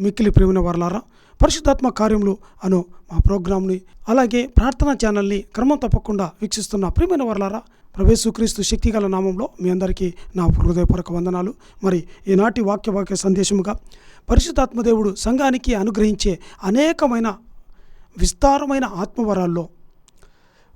మిక్కిలి ప్రేమిన వర్లారా పరిశుద్ధాత్మ కార్యములు అను మా ప్రోగ్రాంని అలాగే ప్రార్థనా ఛానల్ని క్రమం తప్పకుండా వీక్షిస్తున్న ప్రియమైన వర్లారా ప్రవేశుక్రీస్తు శక్తిగల నామంలో మీ అందరికీ నా హృదయపూర్వక వందనాలు. మరి ఈనాటి వాక్య వాక్య సందేశముగా పరిశుద్ధాత్మదేవుడు సంఘానికి అనుగ్రహించే అనేకమైన విస్తారమైన ఆత్మవరాల్లో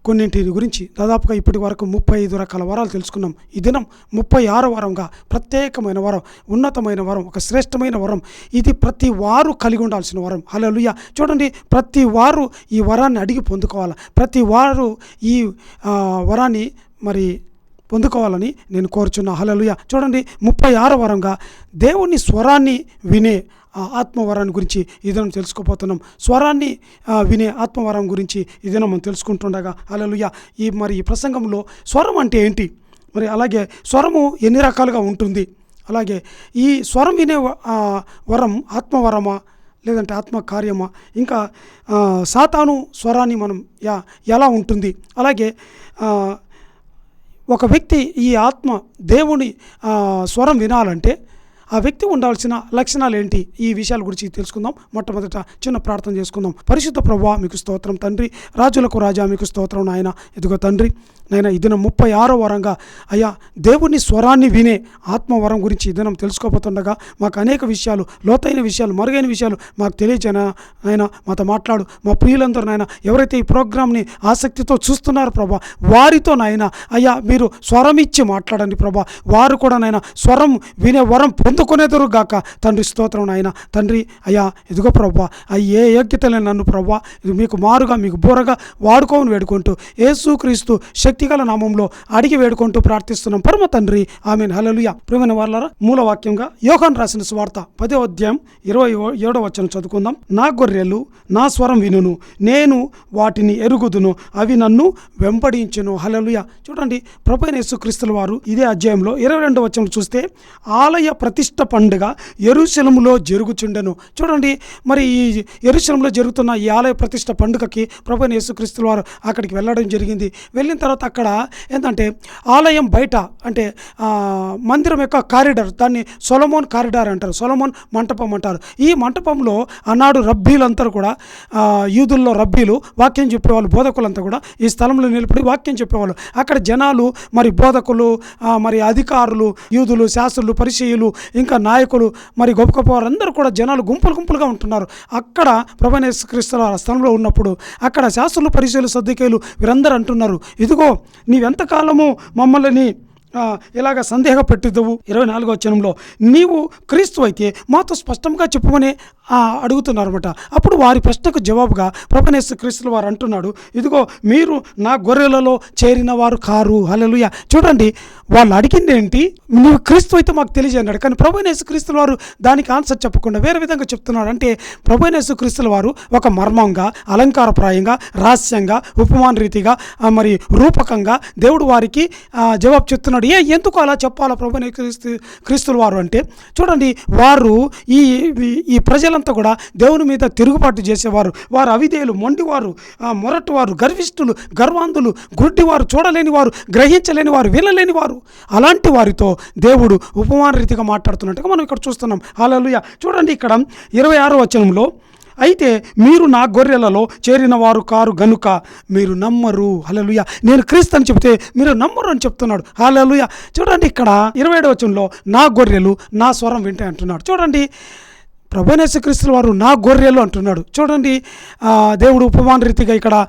కొన్నింటి గురించి దాదాపుగా ఇప్పటి వరకు ముప్పై ఐదు రకాల వరాలు తెలుసుకున్నాం. ఈ దినం ముప్పై ఆరో వరంగా ప్రత్యేకమైన వరం ఉన్నతమైన వరం ఒక శ్రేష్టమైన వరం. ఇది ప్రతి వారు కలిగి ఉండాల్సిన వరం. హల్లెలూయా. చూడండి ప్రతి వారు ఈ వరాన్ని అడిగి పొందుకోవాలి? ప్రతి వారు ఈ వరాన్ని మరి పొందుకోవాలని నేను కోరుచున్నా. హలలుయ చూడండి ముప్పై ఆరో వరంగా దేవుని స్వరాన్ని వినే ఆత్మవరాన్ని గురించి ఇదనం తెలుసుకోపోతున్నాం స్వరాన్ని వినే ఆత్మవరం గురించి ఇదనం మనం తెలుసుకుంటుండగా అలలుయ ఈ మరి ఈ ప్రసంగంలో స్వరం అంటే ఏంటి? మరి అలాగే స్వరము ఎన్ని రకాలుగా ఉంటుంది? అలాగే ఈ స్వరం వినే వరం ఆత్మవరమా లేదంటే ఆత్మకార్యమా? ఇంకా సాతాను స్వరాన్ని మనం యా ఎలా ఉంటుంది? అలాగే ఒక వ్యక్తి ఈ ఆత్మ దేవుని స్వరం వినాలంటే ఆ వ్యక్తి ఉండాల్సిన లక్షణాలు ఏంటి ఈ విషయాల గురించి తెలుసుకుందాం. మొట్టమొదట చిన్న ప్రార్థన చేసుకుందాం. పరిశుద్ధ ప్రభా మీకు స్తోత్రం తండ్రి. రాజులకు రాజా మీకు స్తోత్రం నాయన. ఇదిగో తండ్రి నాయన ఈ దినం ముప్పై ఆరో వరంగా అయ్యా దేవుని స్వరాన్ని వినే ఆత్మవరం గురించి ఈ దినం తెలుసుకోబోతుండగా మాకు అనేక విషయాలు లోతైన విషయాలు మరుగైన విషయాలు మాకు తెలియజేన ఆయన మాతో మాట్లాడు. మా ప్రియులందరూ నాయన ఎవరైతే ఈ ప్రోగ్రామ్ని ఆసక్తితో చూస్తున్నారు ప్రభా వారితో నాయన అయ్యా మీరు స్వరం ఇచ్చి మాట్లాడండి ప్రభా. వారు కూడా నాయన స్వరం వినే వరం గాక? తండ్రి స్తోత్రం నాయన. తండ్రి అయ్యా ఇదిగో ప్రభా అయ్యే ఏ యోగ్యత లేని నన్ను ప్రభా ఇది మీకు మారుగా మీకు బోరగా వాడుకోమని వేడుకుంటూ ఏసుక్రీస్తు శక్తిగల నామంలో అడిగి వేడుకుంటూ ప్రార్థిస్తున్నాం. పరమ తండ్రి ఆమె హలలుయ ప్రేమైన వాళ్ళ మూలవాక్యంగా వాక్యంగా రాసిన స్వార్థ పదే అధ్యాయం ఇరవై ఏడవ వచ్చిన చదువుకుందాం. నా గొర్రెలు నా స్వరం వినును నేను వాటిని ఎరుగుదును అవి నన్ను వెంబడించును హలలుయ చూడండి ప్రపైన యేసుక్రీస్తుల వారు ఇదే అధ్యాయంలో ఇరవై రెండవ వచ్చిన చూస్తే ఆలయ ప్రతి ప్రతిష్ట పండుగ ఎరుశలములో జరుగుచుండెను. చూడండి మరి ఈ ఎరుశలంలో జరుగుతున్న ఈ ఆలయ ప్రతిష్ట పండుగకి ప్రభు యేసుక్రీస్తుల వారు అక్కడికి వెళ్ళడం జరిగింది. వెళ్ళిన తర్వాత అక్కడ ఏంటంటే ఆలయం బయట అంటే మందిరం యొక్క కారిడార్ దాన్ని సొలమోన్ కారిడార్ అంటారు. సొలమోన్ మంటపం అంటారు. ఈ మంటపంలో ఆనాడు రబ్బీలంతా కూడా యూదుల్లో రబ్బీలు వాక్యం చెప్పేవాళ్ళు బోధకులంతా కూడా ఈ స్థలంలో నిలబడి వాక్యం చెప్పేవాళ్ళు. అక్కడ జనాలు మరి బోధకులు మరి అధికారులు యూదులు శాస్త్రులు పరిచయులు ఇంకా నాయకులు మరి గొప్ప గొప్ప వారందరూ కూడా జనాలు గుంపులు గుంపులుగా ఉంటున్నారు. అక్కడ ప్రభనేశ్వరిస్తుల స్థలంలో ఉన్నప్పుడు అక్కడ శాస్త్రులు పరిశీలు సర్దికేయులు వీరందరూ అంటున్నారు ఇదిగో నీవెంతకాలము మమ్మల్ని ఇలాగ సందేహపెట్టుదవు. ఇరవై నాలుగో వచనంలో నీవు క్రీస్తు అయితే మాతో స్పష్టంగా చెప్పమని అడుగుతున్నారన్నమాట. అప్పుడు వారి ప్రశ్నకు జవాబుగా ప్రభనేశ్వర క్రీస్తులు వారు అంటున్నాడు ఇదిగో మీరు నా గొర్రెలలో చేరిన వారు కారు. హలలుయ చూడండి వాళ్ళు అడిగింది ఏంటి నువ్వు క్రీస్తు అయితే మాకు తెలియజేయన్నాడు. కానీ ప్రభునేసు క్రీస్తుల వారు దానికి ఆన్సర్ చెప్పకుండా వేరే విధంగా చెప్తున్నాడు అంటే ప్రభునేసు క్రీస్తుల వారు ఒక మర్మంగా అలంకారప్రాయంగా రహస్యంగా ఉపమాన రీతిగా మరి రూపకంగా దేవుడు వారికి జవాబు చెప్తున్నాడు. ఏ ఎందుకు అలా చెప్పాలా ప్రభు క్రీస్తు క్రీస్తుల వారు అంటే? చూడండి వారు ఈ ఈ- ప్రజలంతా కూడా దేవుని మీద తిరుగుబాటు చేసేవారు. వారు అవిధేయులు మొండివారు మొరటివారు గర్విష్ఠులు గర్వాంధులు గుడ్డివారు చూడలేని వారు గ్రహించలేని వారు వినలేని వారు అలాంటి వారితో దేవుడు ఉపమాన రీతిగా మాట్లాడుతున్నట్టుగా మనం ఇక్కడ చూస్తున్నాం. హల్లెలూయా. చూడండి ఇక్కడ ఇరవై ఆరో వచనంలో అయితే మీరు నా గొర్రెలలో చేరిన వారు కారు గనుక మీరు నమ్మరు. హలలుయ నేను క్రీస్తు అని చెప్తే మీరు నమ్మరు అని చెప్తున్నాడు. హలలుయ చూడండి ఇక్కడ ఇరవై ఏడవ వచనంలో నా గొర్రెలు నా స్వరం వింటాయి అంటున్నాడు. చూడండి. ప్రభనేశ్వక్రీస్తుల వారు నా గొర్రెలు అంటున్నాడు. చూడండి దేవుడు ఉపమాన రీతిగా ఇక్కడ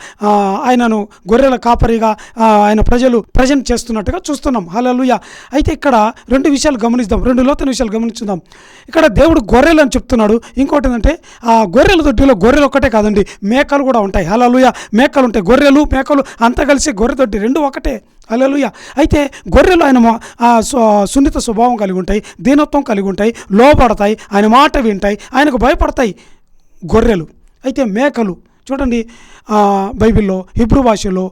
ఆయనను గొర్రెల కాపరిగా ఆయన ప్రజలు ప్రజెంట్ చేస్తున్నట్టుగా చూస్తున్నాం. హలలుయ అయితే ఇక్కడ రెండు విషయాలు గమనిద్దాం. రెండు లోతైన విషయాలు గమనించుదాం. ఇక్కడ దేవుడు గొర్రెలు అని చెప్తున్నాడు. ఇంకోటి ఏంటంటే ఆ గొర్రెల దొడ్డిలో గొర్రెలు ఒక్కటే కాదండి మేకలు కూడా ఉంటాయి. హలలుయ మేకలు ఉంటాయి. గొర్రెలు మేకలు అంతా కలిసి గొర్రె దొడ్డి రెండు ఒకటే. అలలుయ అయితే గొర్రెలు ఆయన మా- సు- సున్నిత స్వభావం కలిగి ఉంటాయి దీనత్వం కలిగి ఉంటాయి లోపడతాయి ఆయన మాట వింటాయి ఆయనకు భయపడతాయి గొర్రెలు. అయితే మేకలు చూడండి బైబిల్లో హిబ్రూ భాషలో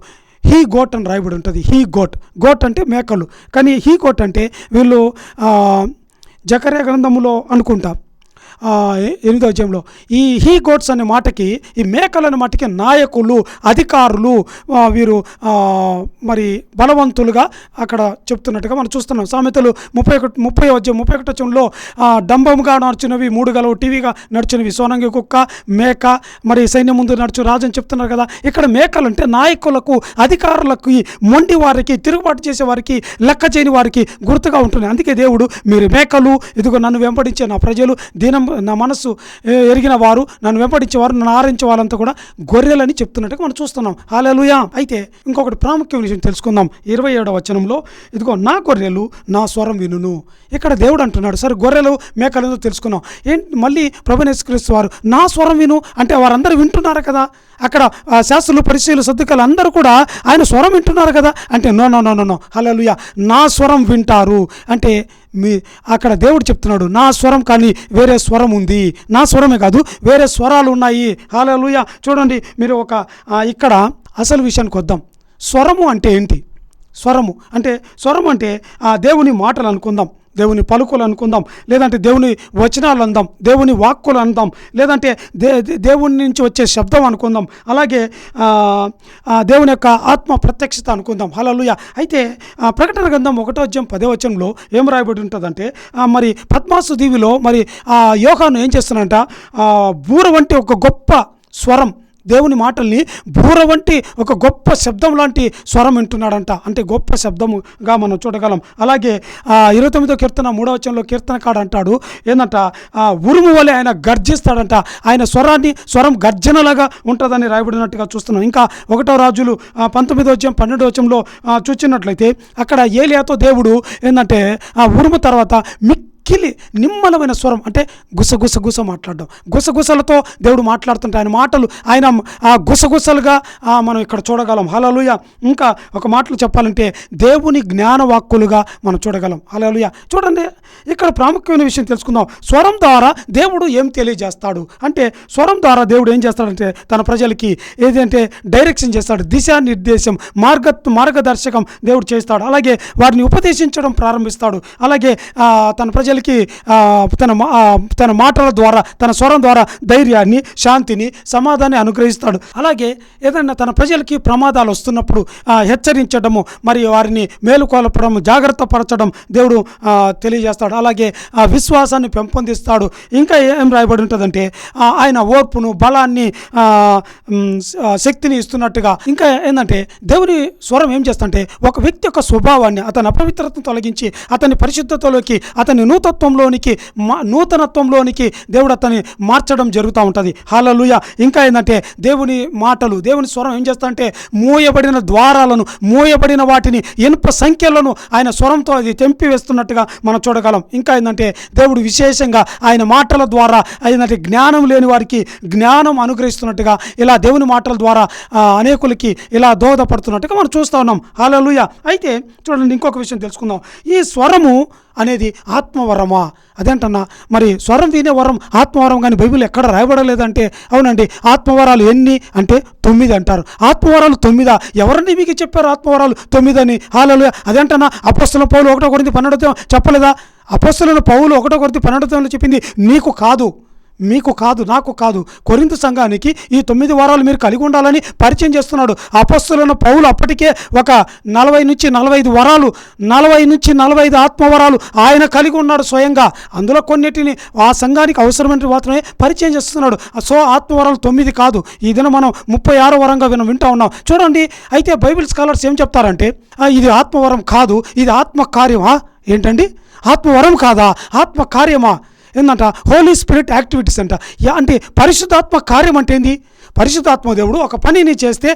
హీ గోట్ అని రాయబడి ఉంటుంది. He goat. గోట్ అంటే మేకలు. కానీ హీ గోట్ అంటే వీళ్ళు జకరే గ్రంథములో అనుకుంటా. ఎనిమిదో అధ్యాయంలో ఈ హీ గోడ్స్ అనే మాటకి ఈ మేకలు అనే మాటకి నాయకులు అధికారులు వీరు మరి బలవంతులుగా అక్కడ చెప్తున్నట్టుగా మనం చూస్తున్నాం. సామెతలు ముప్పై ఒకటి ముప్పై అధ్యాయం ముప్పై ఒకటి వచ్చంలో డంబముగా నడిచినవి మూడు గలవు టీవీగా నడిచినవి సోనంగి కుక్క మేక మరి సైన్యం ముందు నడుచు రాజు అని చెప్తున్నారు కదా ఇక్కడ మేకలు అంటే నాయకులకు అధికారులకు మొండి వారికి తిరుగుబాటు చేసే వారికి లెక్క చేయని వారికి గుర్తుగా ఉంటుంది అందుకే దేవుడు మీరు మేకలు ఇదిగో నన్ను వెంబడించే నా ప్రజలు దీనం నా మనస్సు ఎరిగిన వారు నన్ను వెంపడించేవారు నన్ను ఆరించే వాళ్ళంతా కూడా గొర్రెలని చెప్తున్నట్టుగా మనం చూస్తున్నాం. హాలూయా అయితే ఇంకొకటి ప్రాముఖ్యం విషయం తెలుసుకుందాం. ఇరవై ఏడవ వచనంలో ఇదిగో నా గొర్రెలు నా స్వరం వినును. ఇక్కడ దేవుడు అంటున్నాడు సరే గొర్రెలు మేకలు తెలుసుకున్నాం ఏంటి మళ్ళీ ప్రభునేశ్వరిస్తు వారు నా స్వరం విను అంటే వారందరూ వింటున్నారు కదా? అక్కడ శాస్త్రులు పరిశీలు సర్దుకలు అందరూ కూడా ఆయన స్వరం వింటున్నారు కదా? అంటే no no no no no hello నా స్వరం వింటారు. అంటే మీ అక్కడ దేవుడు చెప్తున్నాడు నా స్వరం కానీ వేరే స్వరం ఉంది. నా స్వరమే కాదు వేరే స్వరాలు ఉన్నాయి. హాలూయ చూడండి మీరు ఒక ఇక్కడ అసలు విషయానికి వద్దాం. స్వరము అంటే ఏంటి? స్వరము అంటే స్వరం అంటే ఆ దేవుని మాటలు అనుకుందాం. దేవుని పలుకులు అనుకుందాం. లేదంటే దేవుని వచనాలు అందాం. దేవుని వాక్కులు అందాం. లేదంటే దే దేవుని నుంచి వచ్చే శబ్దం అనుకుందాం. అలాగే దేవుని యొక్క ఆత్మ ప్రత్యక్షత అనుకుందాం. హలలుయ అయితే ప్రకటన గ్రంథం ఒకటో అధ్యాయం పదే వచనంలో ఏం రాయబడి ఉంటుందంటే మరి పద్మాసు దీవిలో మరి ఆ యోగాను ఏం చేస్తున్నంట బూర వంటి ఒక గొప్ప స్వరం దేవుని మాటల్ని బూర వంటి ఒక గొప్ప శబ్దం లాంటి స్వరం వింటున్నాడంట. అంటే గొప్ప శబ్దముగా మనం చూడగలం. అలాగే ఇరవై తొమ్మిదో కీర్తన మూడవ వచనంలో కీర్తనకాడు అంటాడు ఏంటంట ఆ ఉరుము వలె ఆయన గర్జిస్తాడంట. ఆయన స్వరాన్ని స్వరం గర్జనలాగా ఉంటుందని రాయబడినట్టుగా చూస్తున్నాం. ఇంకా ఒకటో రాజులు పంతొమ్మిదో వచ్చం పన్నెండో వచ్చంలో చూచినట్లయితే అక్కడ ఏలియాతో దేవుడు ఏంటంటే ఆ ఉరుము తర్వాత మిక్ మిక్కిలి నిమ్మలమైన స్వరం అంటే గుసగుస గుస మాట్లాడడం. గుసగుసలతో దేవుడు మాట్లాడుతుంటే ఆయన మాటలు ఆయన ఆ గుసగుసలుగా మనం ఇక్కడ చూడగలం. హలలుయ ఇంకా ఒక మాటలు చెప్పాలంటే దేవుని జ్ఞానవాక్కులుగా మనం చూడగలం. హలలుయ చూడండి ఇక్కడ ప్రాముఖ్యమైన విషయం తెలుసుకుందాం. స్వరం ద్వారా దేవుడు ఏం తెలియజేస్తాడు? అంటే స్వరం ద్వారా దేవుడు ఏం చేస్తాడంటే తన ప్రజలకి ఏదంటే డైరెక్షన్ చేస్తాడు. దిశానిర్దేశం మార్గ మార్గదర్శకం దేవుడు చేస్తాడు. అలాగే వారిని ఉపదేశించడం ప్రారంభిస్తాడు. అలాగే తన ప్రజలు ప్రజలకి తన మా- తన మాటల ద్వారా తన స్వరం ద్వారా ధైర్యాన్ని శాంతిని సమాధాన్ని అనుగ్రహిస్తాడు. అలాగే ఏదైనా తన ప్రజలకి ప్రమాదాలు వస్తున్నప్పుడు హెచ్చరించడము మరి వారిని మేలుకొలపడం జాగ్రత్త పరచడం దేవుడు తెలియజేస్తాడు. అలాగే ఆ విశ్వాసాన్ని పెంపొందిస్తాడు. ఇంకా ఏం రాయబడి ఉంటుందంటే ఆయన ఓర్పును బలాన్ని శక్తిని ఇస్తున్నట్టుగా. ఇంకా ఏంటంటే దేవుని స్వరం ఏం చేస్తుంటే ఒక వ్యక్తి యొక్క స్వభావాన్ని అతని అపవిత్రతను తొలగించి అతని పరిశుద్ధతలోకి అతని నూతత్వంలోనికి మా నూతనత్వంలోనికి దేవుడు అతన్ని మార్చడం జరుగుతూ ఉంటుంది. హాలలుయ ఇంకా ఏంటంటే దేవుని మాటలు దేవుని స్వరం ఏం చేస్తాడంటే మూయబడిన ద్వారాలను మూయబడిన వాటిని ఇనుప సంఖ్యలను ఆయన స్వరంతో అది తెంపి వేస్తున్నట్టుగా మనం చూడగలం. ఇంకా ఏంటంటే దేవుడు విశేషంగా ఆయన మాటల ద్వారా ఏంటంటే జ్ఞానం లేని వారికి జ్ఞానం అనుగ్రహిస్తున్నట్టుగా ఇలా దేవుని మాటల ద్వారా అనేకులకి ఇలా దోహదపడుతున్నట్టుగా మనం చూస్తూ ఉన్నాం. హాలలుయ అయితే చూడండి ఇంకొక విషయం తెలుసుకుందాం. ఈ స్వరము అనేది ఆత్మవరమా? అదేంటన్నా? మరి స్వరం వినే వరం ఆత్మవరం కానీ బైబిల్ ఎక్కడ రాయబడలేదంటే అవునండి ఆత్మవరాలు ఎన్ని అంటే తొమ్మిది అంటారు. ఆత్మవరాలు తొమ్మిదా? ఎవరండి మీకు చెప్పారు ఆత్మవరాలు తొమ్మిదని? హాలలు అదేంటన్నా? అపస్తుల పౌలు ఒకటో కొరింది పన్నెండో చెప్పలేదా? అపస్తులను పౌలు ఒకటో కొరింది పన్నెండో చెప్పింది నీకు కాదు. మీకు కాదు నాకు కాదు. కొరింత సంఘానికి ఈ తొమ్మిది వారాలు మీరు కలిగి ఉండాలని పరిచయం చేస్తున్నాడు. అపస్సులను పౌలు అప్పటికే ఒక నలభై నుంచి నలభై ఐదు వరాలు నలభై నుంచి నలభై ఐదు ఆత్మవరాలు ఆయన కలిగి ఉన్నాడు స్వయంగా. అందులో కొన్నిటిని ఆ సంఘానికి అవసరమైన మాత్రమే పరిచయం చేస్తున్నాడు. సో ఆత్మవరాలు తొమ్మిది కాదు. ఈ దినం మనం ముప్పై ఆరో వరంగా విన వింటా ఉన్నాం. చూడండి అయితే బైబిల్ స్కాలర్స్ ఏం చెప్తారంటే ఇది ఆత్మవరం కాదు ఇది ఆత్మ కార్యమా ఏంటండి? ఆత్మవరం కాదా? ఆత్మ కార్యమా ఏంటంట హోలీ స్పిరిట్ యాక్టివిటీస్ అంట. అంటే పరిశుద్ధాత్మ కార్యం అంటే ఏంది? పరిశుద్ధాత్మ దేవుడు ఒక పనిని చేస్తే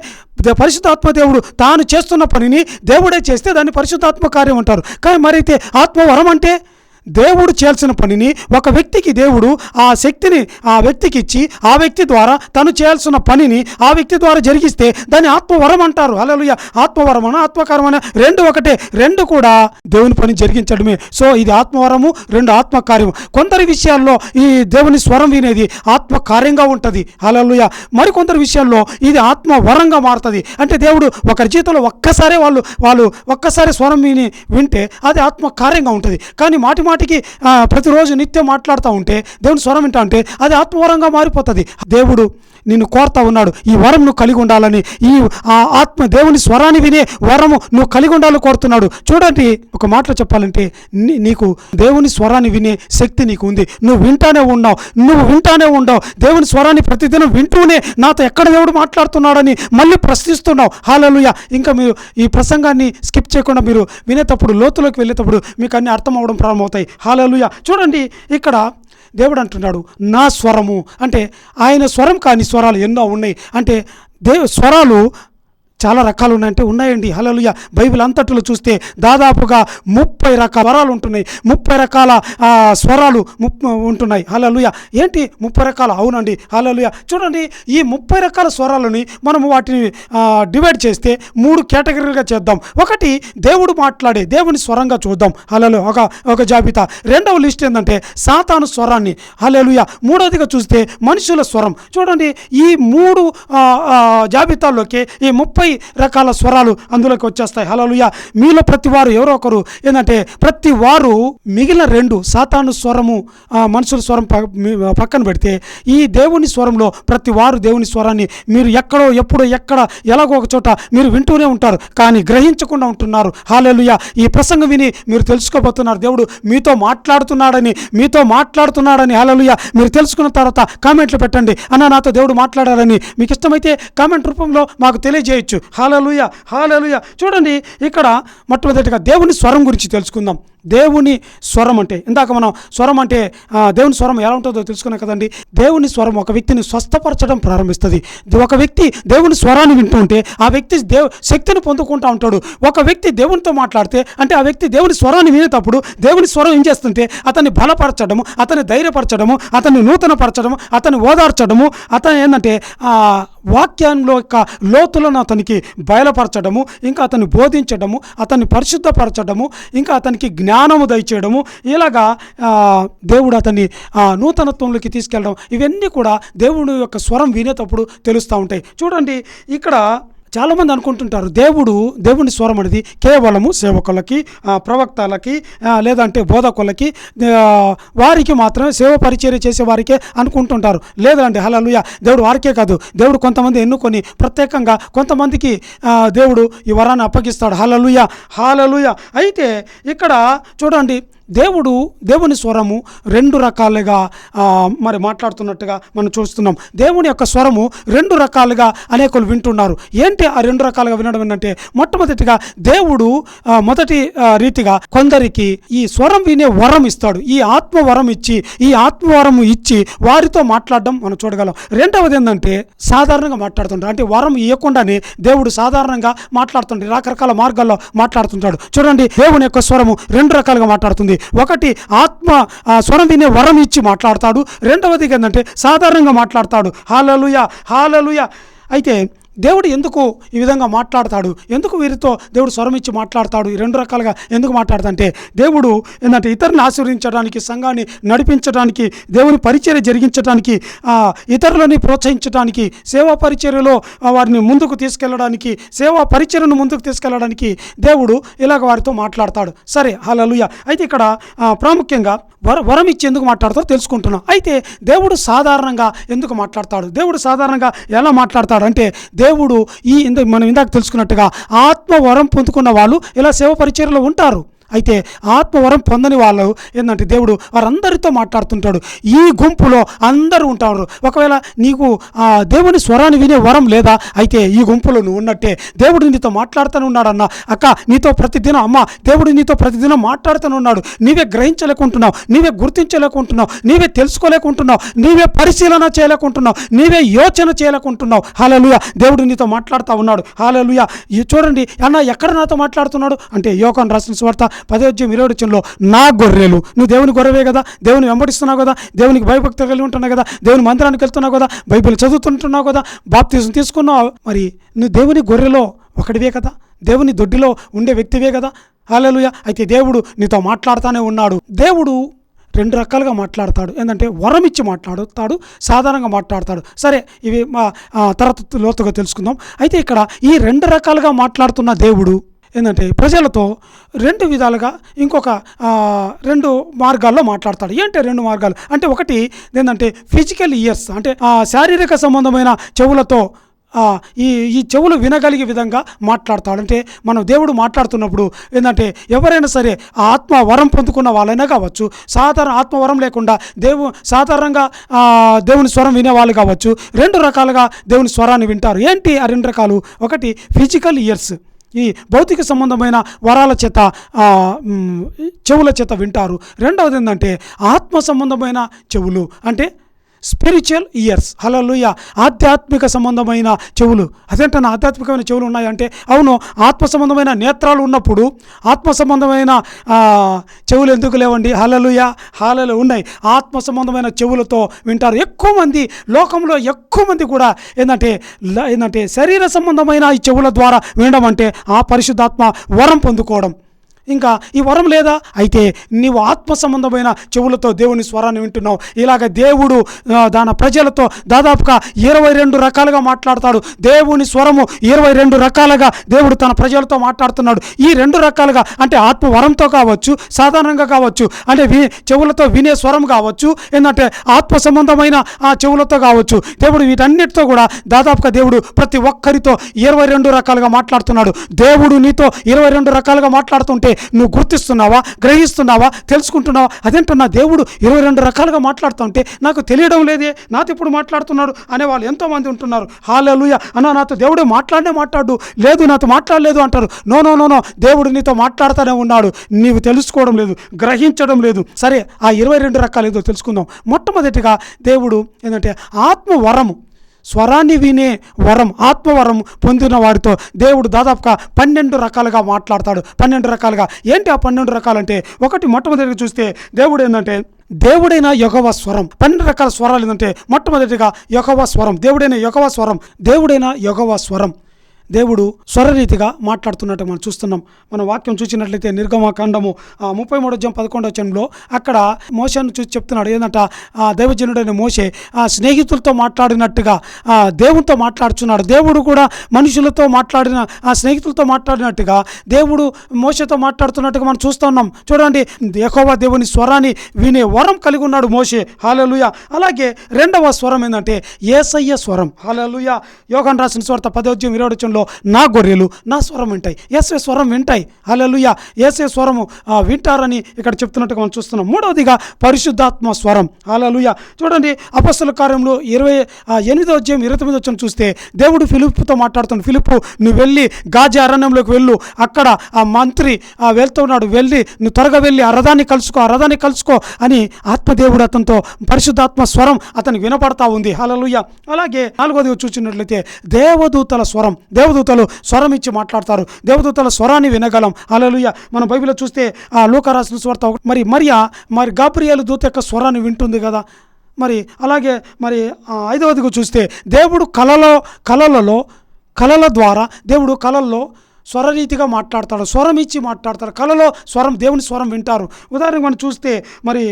పరిశుద్ధాత్మ దేవుడు తాను చేస్తున్న పనిని దేవుడే చేస్తే దాన్ని పరిశుద్ధాత్మ కార్యం అంటారు. కానీ మరైతే ఆత్మవరం అంటే? దేవుడు చేయాల్సిన పనిని ఒక వ్యక్తికి దేవుడు ఆ శక్తిని ఆ వ్యక్తికి ఇచ్చి ఆ వ్యక్తి ద్వారా తను చేయాల్సిన పనిని ఆ వ్యక్తి ద్వారా జరిగిస్తే దాన్ని ఆత్మవరం అంటారు. అలలుయ ఆత్మవరమన ఆత్మకారమైన? రెండు ఒకటే. రెండు కూడా దేవుని పని జరిగించడమే. సో ఇది ఆత్మవరము రెండు ఆత్మకార్యం కొందరి విషయాల్లో ఈ దేవుని స్వరం వినేది ఆత్మకార్యంగా ఉంటుంది. అలలుయ మరికొందరి విషయాల్లో ఇది ఆత్మవరంగా మారుతుంది. అంటే దేవుడు ఒకరి జీవితంలో ఒక్కసారే వాళ్ళు వాళ్ళు ఒక్కసారి స్వరం విని వింటే అది ఆత్మకార్యంగా ఉంటుంది. కానీ మాటి మాట మాటికి ప్రతిరోజు నిత్యం మాట్లాడుతూ ఉంటే దేవుని స్వరం వింటా ఉంటే అది ఆత్మవరంగా మారిపోతుంది. దేవుడు నిన్ను కోరుతా ఉన్నాడు. ఈ వరం నువ్వు కలిగి ఉండాలని ఈ ఆ ఆత్మ దేవుని స్వరాన్ని వినే వరము నువ్వు కలిగి ఉండాలని కోరుతున్నాడు. చూడండి ఒక మాటలో చెప్పాలంటే నీ- నీకు దేవుని స్వరాన్ని వినే శక్తి నీకు ఉంది. నువ్వు వింటానే ఉన్నావు. నువ్వు వింటానే ఉండవు దేవుని స్వరాన్ని ప్రతిదినం వింటూనే నాతో ఎక్కడ దేవుడు మాట్లాడుతున్నాడని మళ్ళీ ప్రశ్నిస్తున్నావు. హాలలుయ. ఇంకా మీరు ఈ ప్రసంగాన్ని స్కిప్ చేయకుండా మీరు వినేటప్పుడు లోతులోకి వెళ్ళేటప్పుడు మీకు అన్ని అర్థం అవడం ప్రారంభమవుతాయి. హాలలుయ. చూడండి ఇక్కడ దేవుడు అంటున్నాడు నా స్వరము. అంటే ఆయన స్వరం కాని స్వరాలు ఎన్నో ఉన్నాయి. అంటే దేవ స్వరాలు చాలా రకాలు ఉన్నాయంటే ఉన్నాయండి. హలలుయ బైబిల్ అంతట్లో చూస్తే దాదాపుగా ముప్పై రకాల వరాలు ఉంటున్నాయి. ముప్పై రకాల స్వరాలు ఉంటున్నాయి. హలలుయ ఏంటి ముప్పై రకాల? అవునండి. హలలుయ చూడండి ఈ ముప్పై రకాల స్వరాలని మనము వాటిని డివైడ్ చేస్తే మూడు కేటగిరీలుగా చేద్దాం. ఒకటి దేవుడు మాట్లాడే దేవుని స్వరంగా చూద్దాం. హలలు ఒక ఒక జాబితా. రెండవ లిస్ట్ ఏంటంటే సాతాను స్వరాన్ని. హలలుయ మూడవదిగా చూస్తే మనుషుల స్వరం. చూడండి ఈ మూడు జాబితాల్లోకి ఈ ముప్పై రకాల స్వరాలు అందులోకి వచ్చేస్తాయి. హలలుయ మీలో ప్రతి వారు ఎవరో ఒకరు ఏంటంటే ప్రతి వారు మిగిలిన రెండు సాతాను స్వరము మనుషుల స్వరం ప- మీ- పక్కన పెడితే ఈ దేవుని స్వరంలో ప్రతి వారు దేవుని స్వరాన్ని మీరు ఎక్కడో ఎప్పుడో ఎక్కడ ఎలాగో ఒక చోట మీరు వింటూనే ఉంటారు. కానీ గ్రహించకుండా ఉంటున్నారు. హాలేలుయ ఈ ప్రసంగం విని మీరు తెలుసుకోబోతున్నారు. దేవుడు మీతో మాట్లాడుతున్నాడని మీతో మాట్లాడుతున్నాడని హాలేలుయ మీరు తెలుసుకున్న తర్వాత కామెంట్లు పెట్టండి. అన్న నాతో దేవుడు మాట్లాడాలని మీకు ఇష్టమైతే కామెంట్ రూపంలో మాకు తెలియజేయచ్చు. Hallelujah hallelujah. చూడండి ఇక్కడ మొట్టమొదటిగా దేవుని స్వరం గురించి తెలుసుకుందాం. దేవుని స్వరం అంటే ఇందాక మనం స్వరం అంటే దేవుని స్వరం ఎలా ఉంటుందో తెలుసుకున్నాం కదండి. దేవుని స్వరం ఒక వ్యక్తిని స్వస్థపరచడం ప్రారంభిస్తుంది. ఒక వ్యక్తి దేవుని స్వరాన్ని వింటూ ఉంటే ఆ వ్యక్తి దేవు శక్తిని పొందుకుంటూ ఉంటాడు. ఒక వ్యక్తి దేవునితో మాట్లాడితే అంటే ఆ వ్యక్తి దేవుని స్వరాన్ని వినేటప్పుడు దేవుని స్వరం ఏం చేస్తుంటే అతన్ని బలపరచడము అతన్ని ధైర్యపరచడము అతన్ని నూతనపరచడము అతన్ని ఓదార్చడము అతను ఏంటంటే ఆ వాక్యంలో యొక్క లోతులను అతనికి బయలుపరచడము ఇంకా అతన్ని బోధించడము అతన్ని పరిశుద్ధపరచడము ఇంకా అతనికి జ్ఞానము దయచేయడము. ఇలాగా దేవుడు అతన్ని నూతనత్వంలోకి తీసుకెళ్ళడం ఇవన్నీ కూడా దేవుడు యొక్క స్వరం వినేటప్పుడు తెలుస్తూ ఉంటాయి. చూడండి ఇక్కడ చాలామంది అనుకుంటుంటారు దేవుడు దేవుని స్వరం అనేది కేవలము సేవకులకి ప్రవక్తలకి లేదంటే బోధకులకి వారికి మాత్రమే సేవ పరిచర్య చేసే వారికే అనుకుంటుంటారు. లేదండి హలలుయ దేవుడు వారికే కాదు. దేవుడు కొంతమంది ఎన్నుకొని ప్రత్యేకంగా కొంతమందికి దేవుడు ఈ వరాన్ని అప్పగిస్తాడు. హలలుయ హాలలుయ అయితే ఇక్కడ చూడండి దేవుడు దేవుని స్వరము రెండు రకాలుగా మరి మాట్లాడుతున్నట్టుగా మనం చూస్తున్నాం. దేవుని యొక్క స్వరము రెండు రకాలుగా అనేకులు వింటున్నారు. ఏంటి ఆ రెండు రకాలుగా వినడం ఏంటంటే మొట్టమొదటిగా దేవుడు మొదటి రీతిగా కొందరికి ఈ స్వరం వినే వరం ఇస్తాడు. ఈ ఆత్మ వరం ఇచ్చి ఈ ఆత్మ వరం ఇచ్చి వారితో మాట్లాడడం మనం చూడగలం. రెండవది ఏంటంటే సాధారణంగా మాట్లాడుతుంటారు అంటే వరం ఇవ్వకుండానే దేవుడు సాధారణంగా మాట్లాడుతుంటాడు. రకరకాల మార్గాల్లో మాట్లాడుతుంటాడు. చూడండి దేవుని యొక్క స్వరము రెండు రకాలుగా మాట్లాడుతుంది. ఒకటి ఆత్మ ఆ, స్వరం వినే వరం ఇచ్చి మాట్లాడతాడు. రెండవది ఏంటంటే సాధారణంగా మాట్లాడతాడు. Hallelujah hallelujah. అయితే దేవుడు ఎందుకు ఈ విధంగా మాట్లాడతాడు? ఎందుకు వీరితో దేవుడు స్వరం ఇచ్చి మాట్లాడతాడు? ఈ రెండు రకాలుగా ఎందుకు మాట్లాడతాడంటే దేవుడు ఏంటంటే ఇతరుని ఆశీర్వదించడానికి సంఘాన్ని నడిపించడానికి దేవుని పరిచర్య జరిగించడానికి ఇతరులని ప్రోత్సహించడానికి సేవా పరిచర్యలో వారిని ముందుకు తీసుకెళ్ళడానికి సేవా పరిచర్యను ముందుకు తీసుకెళ్ళడానికి దేవుడు ఇలాగ వారితో మాట్లాడతాడు. సరే హలలుయ అయితే ఇక్కడ ప్రాముఖ్యంగా వర వరం ఇచ్చి ఎందుకు మాట్లాడతారో తెలుసుకుంటున్నాం. అయితే దేవుడు సాధారణంగా ఎందుకు మాట్లాడతాడు? దేవుడు సాధారణంగా ఎలా మాట్లాడతాడు అంటే దేవుడు ఈ ఇంద మనం ఇందాక తెలుసుకున్నట్టుగా ఆత్మ వరం పొందుకున్న వాళ్ళు ఇలా సేవ పరిచయలో ఉంటారు. అయితే ఆత్మవరం పొందని వాళ్ళు ఏంటంటే దేవుడు వారందరితో మాట్లాడుతుంటాడు. ఈ గుంపులో అందరూ ఉంటారు. ఒకవేళ నీకు ఆ దేవుని స్వరాన్ని వినే వరం లేదా? అయితే ఈ గుంపులో నువ్వు ఉన్నట్టే. దేవుడు నీతో మాట్లాడుతూనే ఉన్నాడన్న. అక్క నీతో ప్రతిదినం అమ్మ దేవుడు నీతో ప్రతిదినం మాట్లాడుతూనే ఉన్నాడు. నీవే గ్రహించలేకుంటున్నావు. నీవే గుర్తించలేకుంటున్నావు. నీవే తెలుసుకోలేకుంటున్నావు. నీవే పరిశీలన చేయలేకుంటున్నావు. నీవే యోచన చేయలేకుంటున్నావు. హాలలుయ దేవుడు నీతో మాట్లాడుతూ ఉన్నాడు. హాలలుయ చూడండి అన్న ఎక్కడ నాతో మాట్లాడుతున్నాడు? అంటే యోకాన్ రాసిన స్వార్థ పదే ఇరవై వచ్చంలో నా గొర్రెలు. నువ్వు దేవుని గొర్రెవే కదా? దేవుని వెంబడిస్తున్నావు కదా? దేవునికి భయభక్తి కలిగి ఉంటున్నావు కదా? దేవుని మందిరానికి వెళ్తున్నావు కదా? బైబిల్ చదువుతుంటున్నావు కదా? బాప్తీసం తీసుకున్నావు. మరి నువ్వు దేవుని గొర్రెలో ఒకటివే కదా? దేవుని దొడ్డిలో ఉండే వ్యక్తివే కదా? హాలలుయ అయితే దేవుడు నీతో మాట్లాడుతూనే ఉన్నాడు. దేవుడు రెండు రకాలుగా మాట్లాడతాడు. ఏంటంటే వరం ఇచ్చి మాట్లాడుతాడు సాధారణంగా మాట్లాడతాడు. సరే ఇవి మా తర్వాత లోతుగా తెలుసుకుందాం. అయితే ఇక్కడ ఈ రెండు రకాలుగా మాట్లాడుతున్న దేవుడు ఏంటంటే ప్రజలతో రెండు విధాలుగా ఇంకొక రెండు మార్గాల్లో మాట్లాడతాడు. ఏంటి రెండు మార్గాలు? అంటే ఒకటి ఏంటంటే ఫిజికల్ ఇయర్స్ అంటే శారీరక సంబంధమైన చెవులతో ఈ ఈ చెవులు వినగలిగే విధంగా మాట్లాడతాడు. అంటే మనం దేవుడు మాట్లాడుతున్నప్పుడు ఏంటంటే ఎవరైనా సరే ఆ ఆత్మ వరం పొందుకున్న వాళ్ళైనా కావచ్చు సాధారణ ఆత్మవరం లేకుండా దేవు సాధారణంగా దేవుని స్వరం వినేవాళ్ళు కావచ్చు రెండు రకాలుగా దేవుని స్వరాన్ని వింటారు. ఏంటి ఆ రెండు రకాలు? ఒకటి ఫిజికల్ ఇయర్స్ ఈ భౌతిక సంబంధమైన వరాల చేత చెవుల చేత వింటారు. రెండవది ఏంటంటే ఆత్మ సంబంధమైన చెవులు. అంటే స్పిరిచువల్ ఇయర్స్ హలలుయ ఆధ్యాత్మిక సంబంధమైన చెవులు. అదేంటన్నా ఆధ్యాత్మికమైన చెవులు ఉన్నాయంటే? అవును ఆత్మ సంబంధమైన నేత్రాలు ఉన్నప్పుడు ఆత్మ సంబంధమైన చెవులు ఎందుకు లేవండి? హలలుయ హాలలు ఉన్నాయి. ఆత్మ సంబంధమైన చెవులతో వింటారు. ఎక్కువ మంది లోకంలో ఎక్కువ మంది కూడా ఏంటంటే ఏంటంటే శరీర సంబంధమైన ఈ చెవుల ద్వారా వినడం అంటే ఆ పరిశుద్ధాత్మ వరం పొందుకోవడం. ఇంకా ఈ వరం లేదా? అయితే నీవు ఆత్మ సంబంధమైన చెవులతో దేవుని స్వరాన్ని వింటున్నావు. ఇలాగ దేవుడు దాని ప్రజలతో దాదాపుగా ఇరవై రెండు రకాలుగా మాట్లాడతాడు. దేవుని స్వరము ఇరవై రెండు రకాలుగా దేవుడు తన ప్రజలతో మాట్లాడుతున్నాడు. ఈ రెండు రకాలుగా అంటే ఆత్మ వరంతో కావచ్చు సాధారణంగా కావచ్చు అంటే వి చెవులతో వినే స్వరం కావచ్చు ఏంటంటే ఆత్మ సంబంధమైన ఆ చెవులతో కావచ్చు. దేవుడు వీటన్నిటితో కూడా దాదాపుగా దేవుడు ప్రతి ఒక్కరితో ఇరవై రెండు రకాలుగా మాట్లాడుతున్నాడు. దేవుడు నీతో ఇరవై రెండు రకాలుగా మాట్లాడుతుంటే నువ్వు గుర్తిస్తున్నావా? గ్రహిస్తున్నావా? తెలుసుకుంటున్నావా? అదేంటన్నా దేవుడు ఇరవై రెండు రకాలుగా మాట్లాడుతుంటే నాకు తెలియడం లేదే. నాతో ఇప్పుడు మాట్లాడుతున్నాడు? అనే వాళ్ళు ఎంతోమంది ఉంటున్నారు. హాలూయ అన్న నాతో దేవుడే మాట్లాడనే మాట్లాడు. లేదు నాతో మాట్లాడలేదు అంటారు. No no no no. దేవుడు నీతో మాట్లాడుతూనే ఉన్నాడు. నీవు తెలుసుకోవడం లేదు. గ్రహించడం లేదు. సరే ఆ ఇరవై రెండు రకాలు ఏదో తెలుసుకుందాం. మొట్టమొదటిగా దేవుడు ఏంటంటే ఆత్మ వరము స్వరాన్ని వినే వరం ఆత్మవరం పొందిన వాడితో దేవుడు దాదాపుగా పన్నెండు రకాలుగా మాట్లాడతాడు. పన్నెండు రకాలుగా. ఏంటి ఆ పన్నెండు రకాలంటే? ఒకటి మొట్టమొదటిగా చూస్తే దేవుడు ఏంటంటే దేవుడైన యొగవ స్వరం. పన్నెండు రకాల స్వరాలు ఏంటంటే మొట్టమొదటిగా యొగవ స్వరం. దేవుడైన యొగవ స్వరం. దేవుడైన యొగవ స్వరం. దేవుడు స్వరరీతిగా మాట్లాడుతున్నట్టు మనం చూస్తున్నాం. మన వాక్యం చూసినట్లయితే నిర్గమకాండము ముప్పై మూడు జం పదకొండో చంలో అక్కడ మోసను చూసి చెప్తున్నాడు. ఏంటంట? ఆ దైవజనుడైన మోసే ఆ స్నేహితులతో మాట్లాడినట్టుగా ఆ దేవునితో మాట్లాడుచున్నాడు. దేవుడు కూడా మనుషులతో మాట్లాడిన ఆ స్నేహితులతో మాట్లాడినట్టుగా దేవుడు మోషతో మాట్లాడుతున్నట్టుగా మనం చూస్తున్నాం. చూడండి యెహోవా దేవుని స్వరాన్ని వినే వరం కలిగి ఉన్నాడు మోసే హాలలుయ. అలాగే రెండవ స్వరం ఏంటంటే ఏసయ్య స్వరం. హాలలుయ. యోగన్ రాసిన స్వార్థ పదోద్యం ఇరవై వచ్చంలో నా గొర్రెలు నా స్వరం వింటాయి. ఏసే స్వరం వింటాయి. హాలలుయ ఏసే స్వరము వింటారని ఇక్కడ చెప్తున్నట్టుగా మనం చూస్తున్నాం. మూడవదిగా పరిశుద్ధాత్మ స్వరం. అలలుయ చూడండి అపస్సుల కార్యంలో ఇరవై ఎనిమిదో అధ్యాయం ఇరవై తొమ్మిది వచ్చిన చూస్తే దేవుడు ఫిలిప్తో మాట్లాడుతున్నాడు. ఫిలిప్ నువ్వు వెళ్ళి గాజా అరణ్యంలోకి వెళ్ళు. అక్కడ ఆ మంత్రి ఆ వెళ్తున్నాడు వెళ్ళి నువ్వు త్వరగా వెళ్ళి ఆ రథాన్ని కలుసుకో ఆ రథాన్ని కలుసుకో అని ఆత్మదేవుడు అతనితో పరిశుద్ధాత్మ స్వరం అతనికి వినపడతా ఉంది. హలలుయ అలాగే నాలుగోది చూసినట్లయితే దేవదూతల స్వరం. దేవదూతలు స్వరం ఇచ్చి మాట్లాడతారు. దేవదూతల స్వరాన్ని వినగలం. అలలుయ మన బైబిల్లో చూస్తే ఆ లూకా స్వార్థ మరి మరియా మరి గాబ్రియేలు దూత యొక్క స్వరాన్ని వింటుంది కదా. మరి అలాగే మరి ఐదవదిగా చూస్తే దేవుడు కళలో కళలలో కళల ద్వారా దేవుడు కళల్లో స్వరరీతిగా మాట్లాడతాడు స్వరం ఇచ్చి మాట్లాడతాడు. కళలో స్వరం దేవుని స్వరం వింటారు. ఉదాహరణకు మనం చూస్తే మరి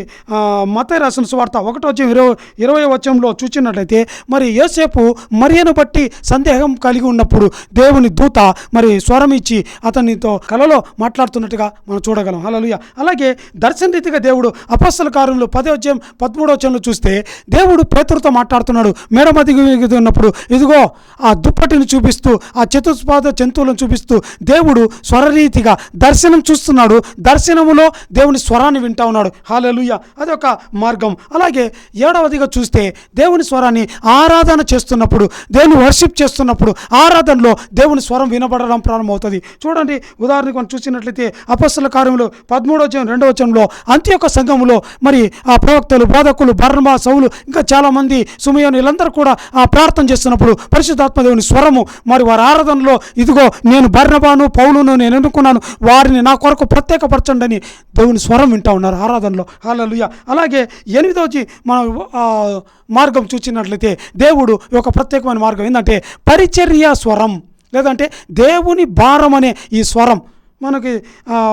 మత రాసిన స్వార్థ ఒకటో వచ్చి ఇరవై ఇరవై వచ్చంలో చూచినట్లయితే మరి యోసేపు మరియను బట్టి సందేహం కలిగి ఉన్నప్పుడు దేవుని దూత మరి స్వరం ఇచ్చి అతనితో కళలో మాట్లాడుతున్నట్టుగా మనం చూడగలం. హల్లెలూయా. అలాగే దర్శన రీతిగా దేవుడు అపస్సల కార్యంలో పదే వచ్చం పదమూడో వచ్చంలో చూస్తే దేవుడు పేతురుతో మాట్లాడుతున్నాడు. మేడమది ఉన్నప్పుడు ఇదిగో ఆ దుప్పటిని చూపిస్తూ ఆ చతుస్పాద జంతువులను చూపిస్తూ దేవుడు స్వరరీతిగా దర్శనం చూస్తున్నాడు. దర్శనములో దేవుని స్వరాన్ని వింటా ఉన్నాడు. హాలలుయ అదొక మార్గం. అలాగే ఏడవదిగా చూస్తే దేవుని స్వరాన్ని ఆరాధన చేస్తున్నప్పుడు దేవుని వర్షిప్ చేస్తున్నప్పుడు ఆరాధనలో దేవుని స్వరం వినబడడం ప్రారంభమవుతుంది. చూడండి ఉదాహరణకు మనం చూసినట్లయితే అపస్సుల కార్యంలో పదమూడో రెండవ రెండో వచ్చంలో అంత్యొక సంఘములో మరి ఆ ప్రవక్తలు బోధకులు బర్ణమా సౌలు ఇంకా చాలామంది సుమయోని వీళ్ళందరూ కూడా ఆ ప్రార్థన చేస్తున్నప్పుడు పరిశుద్ధాత్మ దేవుని స్వరము మరి వారి ఆరాధనలో ఇదిగో నేను బర్ణబాను పౌలును నేను ఎన్నుకున్నాను. వారిని నా కొరకు ప్రత్యేకపరచండి అని దేవుని స్వరం వింటా ఉన్నారు ఆరాధనలో. హాలలుయ అలాగే ఎనిమిదవది మన మార్గం చూసినట్లయితే దేవుడు ఒక ప్రత్యేకమైన మార్గం ఏంటంటే పరిచర్య స్వరం. లేదంటే దేవుని భారం అనే ఈ స్వరం. మనకి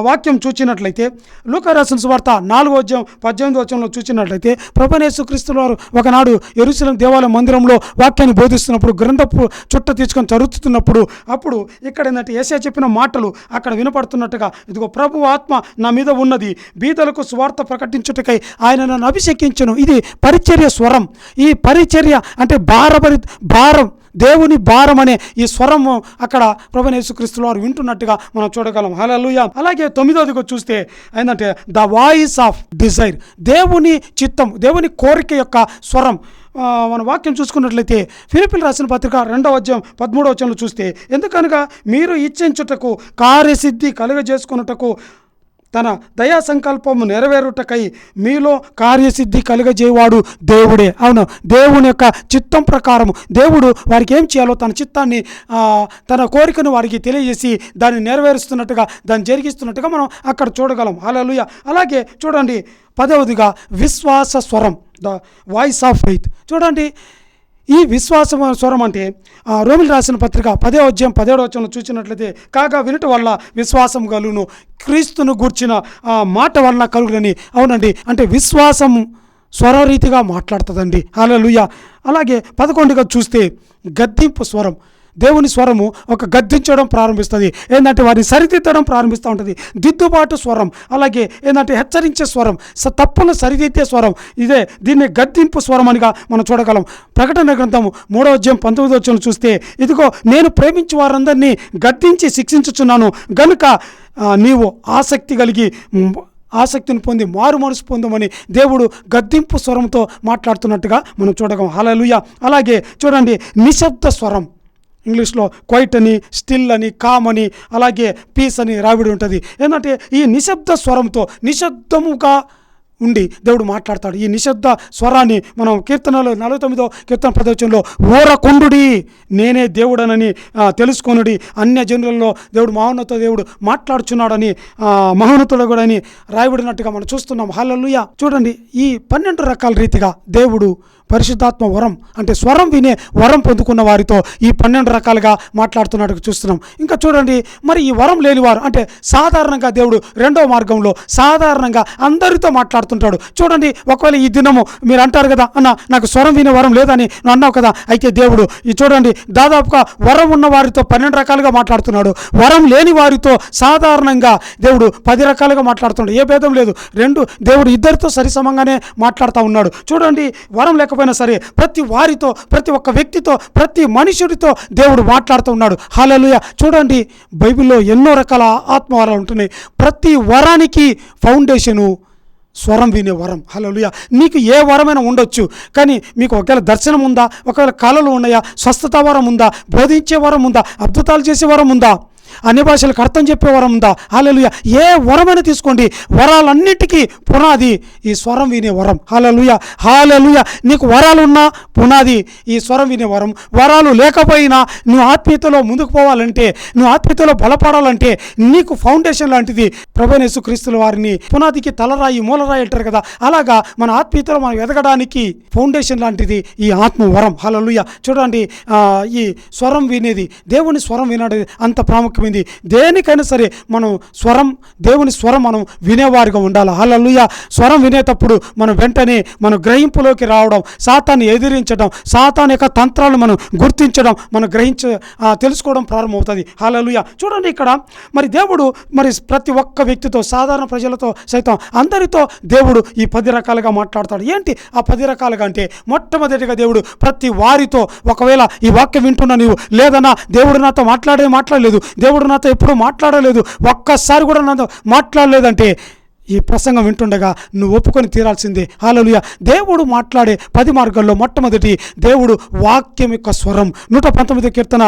వాక్యం చూచినట్లయితే లూకరాసిన సువార్త నాలుగో అధ్యాయం పద్దెనిమిది వచ్చంలో చూచినట్లయితే ప్రభనేశ్వక్రీస్తుల వారు ఒకనాడు ఎరుసలం దేవాలయ మందిరంలో వాక్యాన్ని బోధిస్తున్నప్పుడు గ్రంథపు చుట్ట తీసుకొని చదువుతున్నప్పుడు అప్పుడు ఇక్కడ ఏంటంటే ఏసే చెప్పిన మాటలు అక్కడ వినపడుతున్నట్టుగా ఇదిగో ప్రభు ఆత్మ నా మీద ఉన్నది బీదలకు స్వార్థ ప్రకటించుటకై ఆయన నన్ను అభిషేకించను. ఇది పరిచర్య స్వరం. ఈ పరిచర్య అంటే భారపరి భారం దేవుని భారం అనే ఈ స్వరము అక్కడ ప్రభు యేసుక్రీస్తుల వారు వింటున్నట్టుగా మనం చూడగలం. హల్లెలూయా. అలాగే తొమ్మిదోదిగా చూస్తే ఏంటంటే ద వాయిస్ ఆఫ్ డిజైర్. దేవుని చిత్తం దేవుని కోరిక యొక్క స్వరం. మన వాక్యం చూసుకున్నట్లయితే ఫిలిపిల్ రాసిన పత్రిక రెండవ అధ్యాయం పదమూడవ వచనంలో చూస్తే ఎందుకనగా మీరు ఇచ్చించుటకు కార్యసిద్ధి కలుగజేసుకున్నటకు తన దయా సంకల్పము నెరవేరుటకై మీలో కార్యసిద్ధి కలుగజేవాడు దేవుడే. అవును దేవుని యొక్క చిత్తం ప్రకారం దేవుడు వారికి ఏం చేయాలో తన చిత్తాన్ని తన కోరికను వారికి తెలియజేసి దాన్ని నెరవేరుస్తున్నట్టుగా దాన్ని జరిగిస్తున్నట్టుగా మనం అక్కడ చూడగలం. అలలుయ అలాగే చూడండి పదవదిగా విశ్వాస స్వరం ద వాయిస్ ఆఫ్ ఫెయిత్ చూడండి ఈ విశ్వాసం స్వరం అంటే ఆ, రోమిల్ రాసిన పత్రిక పదే అధ్యాయం పదేడో వచ్చంలో చూసినట్లయితే కాగా వినుట వల్ల విశ్వాసం కలుగును క్రీస్తును గూర్చిన ఆ మాట వలన కలుగునని. అవునండి. అంటే విశ్వాసం స్వరరీతిగా మాట్లాడుతుందండి. లూయ అలాగే పదకొండుగా చూస్తే గద్దింపు స్వరం. దేవుని స్వరము ఒక గద్దించడం ప్రారంభిస్తుంది. ఏంటంటే వారిని సరిదిద్దడం ప్రారంభిస్తూ ఉంటుంది. దిద్దుబాటు స్వరం అలాగే ఏంటంటే హెచ్చరించే స్వరం స తప్పును సరిదిద్దే స్వరం ఇదే దీన్ని గద్దింపు స్వరం అనిగా మనం చూడగలం. ప్రకటన గ్రంథము మూడో అధ్యాయం పంతొమ్మిదో వచ్చిన చూస్తే ఇదిగో నేను ప్రేమించి వారందరినీ గద్దించి శిక్షించుచున్నాను. గనుక నీవు ఆసక్తి కలిగి ఆసక్తిని పొంది మారు మనసు పొందమని దేవుడు గద్దింపు స్వరంతో మాట్లాడుతున్నట్టుగా మనం చూడగలం. హలలుయ అలాగే చూడండి నిశ్శబ్ద స్వరం. ఇంగ్లీష్లో క్వైట్ అని స్టిల్ అని కామ్ అని అలాగే పీస్ అని రావిడి ఉంటుంది. ఏంటంటే ఈ నిశ్శబ్ద స్వరంతో నిశ్శబ్దముగా ఉండి దేవుడు మాట్లాడతాడు. ఈ నిశ్శబ్ద స్వరాన్ని మనం కీర్తనలో నలభై తొమ్మిదో కీర్తన ప్రదర్శనలో ఓరకొండుడి నేనే దేవుడనని తెలుసుకొనుడి. అన్య జనులలో దేవుడు మహోన్నత దేవుడు మాట్లాడుచున్నాడని మహోన్నతుడు కూడా అని రాయబడినట్టుగా మనం చూస్తున్నాం. హల్లెలూయా. చూడండి ఈ పన్నెండు రకాల రీతిగా దేవుడు పరిశుద్ధాత్మ వరం అంటే స్వరం వినే వరం పొందుకున్న వారితో ఈ పన్నెండు రకాలుగా మాట్లాడుతున్నట్టు చూస్తున్నాం. ఇంకా చూడండి మరి ఈ వరం లేనివారు అంటే సాధారణంగా దేవుడు రెండో మార్గంలో సాధారణంగా అందరితో మాట్లాడుతుంటాడు. చూడండి ఒకవేళ ఈ దినము మీరు అంటారు కదా అన్న నాకు స్వరం వినే వరం లేదని నువ్వు అన్నావు కదా అయితే దేవుడు ఈ చూడండి దాదాపుగా వరం ఉన్న వారితో పన్నెండు రకాలుగా మాట్లాడుతున్నాడు. వరం లేని వారితో సాధారణంగా దేవుడు పది రకాలుగా మాట్లాడుతున్నాడు ఏ భేదం లేదు. రెండు దేవుడు ఇద్దరితో సరిసమంగానే మాట్లాడుతూ ఉన్నాడు. చూడండి వరం లేకపోతే లేకపోయినా సరే ప్రతి వారితో ప్రతి ఒక్క వ్యక్తితో ప్రతి మనుషుడితో దేవుడు మాట్లాడుతూ ఉన్నాడు. హాలలుయ చూడండి బైబిల్లో ఎన్నో రకాల ఆత్మవరాలు ఉంటున్నాయి. ప్రతి వరానికి ఫౌండేషను స్వరం వినే వరం. హలోలుయ నీకు ఏ వరమైనా ఉండొచ్చు కానీ మీకు ఒకవేళ దర్శనం ఉందా ఒకవేళ కళలు ఉన్నాయా స్వస్థత వరం ఉందా బోధించే వరం ఉందా అద్భుతాలు చేసే వరం ఉందా? అన్ని భాషలకు అర్థం చెప్పే వరం ఉందా? హాలలుయ ఏ వరమైనా తీసుకోండి. వరాలన్నిటికీ పునాది. ఈ స్వరం వినే వరం. హాలలుయ హాలలుయ నీకు వరాలు ఉన్నా పునాది. ఈ స్వరం వినే వరం. వరాలు లేకపోయినా నువ్వు ఆత్మీయతలో ముందుకు పోవాలంటే నువ్వు ఆత్మీయతలో బలపడాలంటే నీకు ఫౌండేషన్ లాంటిది. ప్రభనేసు క్రీస్తుల వారిని పునాదికి తలరాయి మూలరాయి అంటారు కదా. అలాగా మన ఆత్మీయతలో మనం ఎదగడానికి ఫౌండేషన్ లాంటిది ఈ ఆత్మ వరం. హలలుయ చూడండి ఈ స్వరం వినేది. దేవుని స్వరం వినడం అంత ప్రాముఖ్యం ప్రాముఖ్యమైంది దేనికైనా సరే మనం స్వరం దేవుని స్వరం మనం వినేవారిగా ఉండాలి. హలలుయ స్వరం వినేటప్పుడు మనం వెంటనే మన గ్రహింపులోకి రావడం సాతాన్ని ఎదిరించడం సాతాన్ యొక్క తంత్రాలను మనం గుర్తించడం మనం గ్రహించ తెలుసుకోవడం ప్రారంభమవుతుంది. హలలుయ చూడండి ఇక్కడ మరి దేవుడు మరి ప్రతి ఒక్క వ్యక్తితో సాధారణ ప్రజలతో సైతం అందరితో దేవుడు ఈ పది రకాలుగా మాట్లాడతాడు. ఏంటి? ఆ పది రకాలుగా అంటే మొట్టమొదటిగా దేవుడు ప్రతి వారితో ఒకవేళ ఈ వాక్యం వింటున్నా నీవు లేదన్నా దేవుడు నాతో మాట్లాడే మాట్లాడలేదు. దేవుడు నాతో ఎప్పుడూ మాట్లాడలేదు. ఒక్కసారి కూడా నాతో మాట్లాడలేదంటే ఈ ప్రసంగం వింటుండగా నువ్వు ఒప్పుకొని తీరాల్సిందే. హాలలుయ దేవుడు మాట్లాడే పది మార్గాల్లో మొట్టమొదటి దేవుడు వాక్యం యొక్క స్వరం. నూట పంతొమ్మిది కీర్తన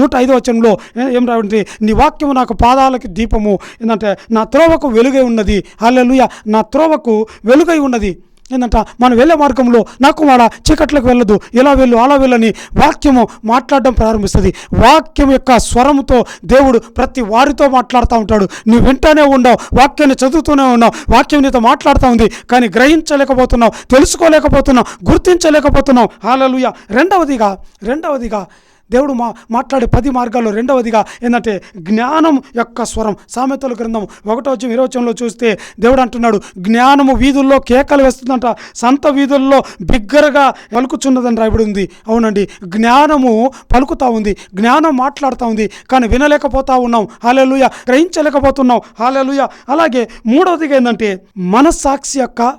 నూట ఐదో వచనంలో ఏం రావంటే నీ వాక్యము నాకు పాదాలకి దీపము ఏంటంటే నా త్రోవకు వెలుగై ఉన్నది. హాలలుయ నా త్రోవకు వెలుగై ఉన్నది. ఏంటంట మనం వెళ్ళే మార్గంలో నాకు వాడ చీకట్లకు వెళ్ళదు ఇలా వెళ్ళు అలా వెళ్ళని వాక్యము మాట్లాడడం ప్రారంభిస్తుంది. వాక్యం యొక్క స్వరంతో దేవుడు ప్రతి వారితో మాట్లాడుతూ ఉంటాడు. నువ్వు వింటానే ఉండవు వాక్యాన్ని చదువుతూనే ఉన్నావు వాక్యం నీతో మాట్లాడుతూ ఉంది కానీ గ్రహించలేకపోతున్నావు తెలుసుకోలేకపోతున్నావు గుర్తించలేకపోతున్నావు. హాలలుయ. రెండవదిగా రెండవదిగా దేవుడు మా మాట్లాడే పది మార్గాల్లో రెండవదిగా ఏంటంటే జ్ఞానం యొక్క స్వరం. సామెతల గ్రంథం ఒకటో వచ్చి విరోచంలో చూస్తే దేవుడు అంటున్నాడు జ్ఞానము వీధుల్లో కేకలు వేస్తుందంట సంత వీధుల్లో బిగ్గరగా పలుకుచున్నదని రాయబడి ఉంది. అవునండి జ్ఞానము పలుకుతా ఉంది జ్ఞానం మాట్లాడుతూ ఉంది కానీ వినలేకపోతా ఉన్నాం. హాలెలుయ గ్రహించలేకపోతున్నాం. హాలెలుయ అలాగే మూడవదిగా ఏంటంటే మనస్సాక్షి యొక్క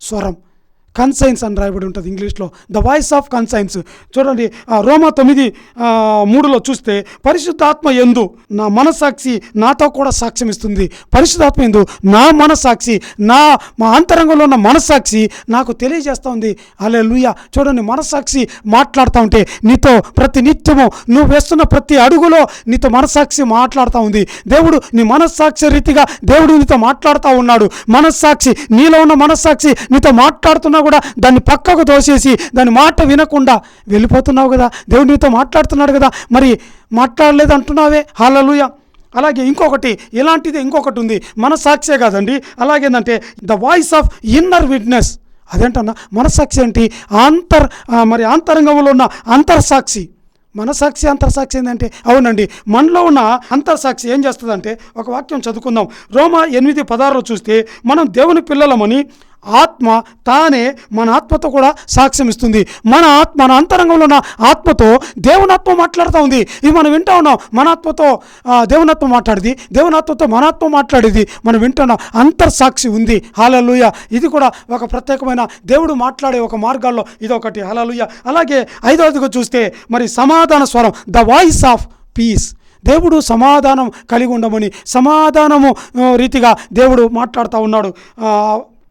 స్వరం. కన్సైన్స్ అని రాయబడి ఉంటుంది ఇంగ్లీష్లో. ద వాయిస్ ఆఫ్ కన్సైన్స్ చూడండి ఆ రోమా తొమ్మిది మూడులో చూస్తే పరిశుద్ధాత్మ ఎందు నా మనసాక్షి నాతో కూడా సాక్ష్యం ఇస్తుంది. పరిశుద్ధాత్మ ఎందు నా మనసాక్షి నా మా అంతరంగంలో ఉన్న మనసాక్షి నాకు తెలియజేస్తూ ఉంది. అలే చూడండి మనసాక్షి మాట్లాడుతూ ఉంటే నీతో ప్రతి నిత్యము నువ్వు వేస్తున్న ప్రతి అడుగులో నీతో మనసాక్షి మాట్లాడుతూ ఉంది. దేవుడు నీ మనస్సాక్షి రీతిగా దేవుడు నీతో మాట్లాడుతూ ఉన్నాడు. మనస్సాక్షి నీలో ఉన్న మనస్సాక్షి నీతో మాట్లాడుతున్నా కూడా దాన్ని పక్కకు తోసేసి దాని మాట వినకుండా వెళ్ళిపోతున్నావు కదా? దేవుడు నీతో మాట్లాడుతున్నాడు కదా? మరి మాట్లాడలేదు అంటున్నావే? హాలలుయ అలాగే ఇంకొకటి ఇలాంటిది ఇంకొకటి ఉంది. మనస్సాక్షే కాదండి. అలాగేందంటే the voice of inner witness అదేంటన్నా? మనస్సాక్షి ఏంటి? అంతర్ మరి అంతరంగంలో ఉన్న అంతర్సాక్షి. మనసాక్షి అంతర్సాక్షి ఏంటంటే అవునండి. మనలో ఉన్న అంతర్సాక్షి ఏం చేస్తుందంటే ఒక వాక్యం చదువుకుందాం. రోమా ఎనిమిది పదహారులో చూస్తే మనం దేవుని పిల్లలమని ఆత్మ తానే మన ఆత్మతో కూడా సాక్ష్యం ఇస్తుంది. మన ఆత్మ మన అంతరంగంలో ఉన్న ఆత్మతో దేవునాత్మ మాట్లాడుతూ ఉంది. ఇది మనం వింటూ ఉన్నాం. మన ఆత్మతో దేవునాత్మ మాట్లాడేది. దేవునాత్మతో మన ఆత్మ మాట్లాడేది. మనం వింటున్నాం అంతర్సాక్షి ఉంది. హాలలుయ ఇది కూడా ఒక ప్రత్యేకమైన దేవుడు మాట్లాడే ఒక మార్గాల్లో ఇది ఒకటి హాలలుయ అలాగే ఐదవదిగా చూస్తే మరి సమాధాన స్వరం ద వాయిస్ ఆఫ్ పీస్. దేవుడు సమాధానం కలిగి ఉండమని సమాధానము రీతిగా దేవుడు మాట్లాడుతూ ఉన్నాడు.